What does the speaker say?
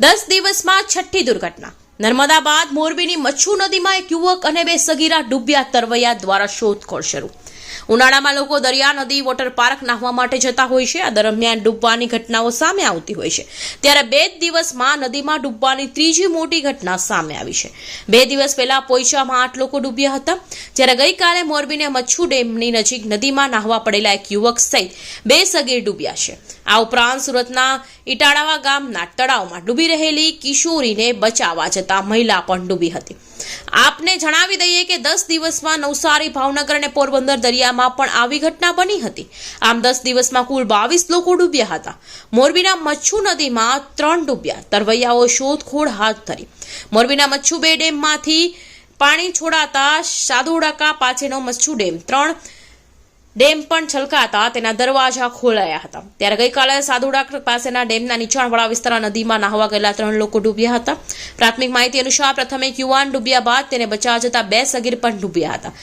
દસ દિવસમાં છઠ્ઠી દુર્ઘટના. નર્મદા બાદ મોરબીની મચ્છુ નદીમાં એક યુવક અને બે સગીરા ડૂબ્યા તરવૈયા દ્વારા શોધખોળ શરૂ. ઉનાળામાં લોકો દરિયા નદી વોટર પાર્ક નાહવા માટે જતા હોય છે. આ દરમિયાન ડૂબવાની ઘટનાઓ સામે આવતી હોય છે. ત્યારે બે જ દિવસમાં નદીમાં ડૂબવાની ત્રીજી મોટી ઘટના સામે આવી છે. બે દિવસ પહેલા પોઈચામાં આઠ લોકો ડૂબ્યા હતા. જ્યારે ગઈકાલે મોરબીને મચ્છુ ડેમની નજીક નદીમાં નાહવા પડેલા એક યુવક સહિત બે સગીર ડૂબ્યા છે. આ ઉપરાંત સુરતના ઇટાળાવા ગામના તળાવમાં ડૂબી રહેલી કિશોરીને બચાવવા જતા મહિલા પણ ડૂબી હતી. આપને જણાવી દઈએ કે દસ દિવસમાં નવસારી, ભાવનગર અને પોરબંદર દરિયામાં પણ આવી ઘટના બની હતી. આમ દસ દિવસમાં કુલ બાવીસ લોકો ડૂબ્યા હતા. મોરબીના મચ્છુ નદીમાં ત્રણ ડૂબ્યા. તરવૈયાઓ શોધખોળ હાથ ધરી. મોરબીના મચ્છુ બે ડેમમાંથી પાણી છોડાતા સાદુડાકા પાછળનો મચ્છુ ડેમ ત્રણ ડેમ પણ છલકાતા તેના દરવાજા ખોલાયા હતા. ત્યારે ગઈકાલે સાધુડા પાસેના ડેમના નીચાણવાળા વિસ્તારના નદીમાં નાહવા ગયેલા ત્રણ લોકો ડૂબ્યા હતા. પ્રાથમિક માહિતી અનુસાર પ્રથમ એક યુવાન ડૂબ્યા બાદ તેને બચાવ જતા બે સગીર પણ ડૂબ્યા હતા.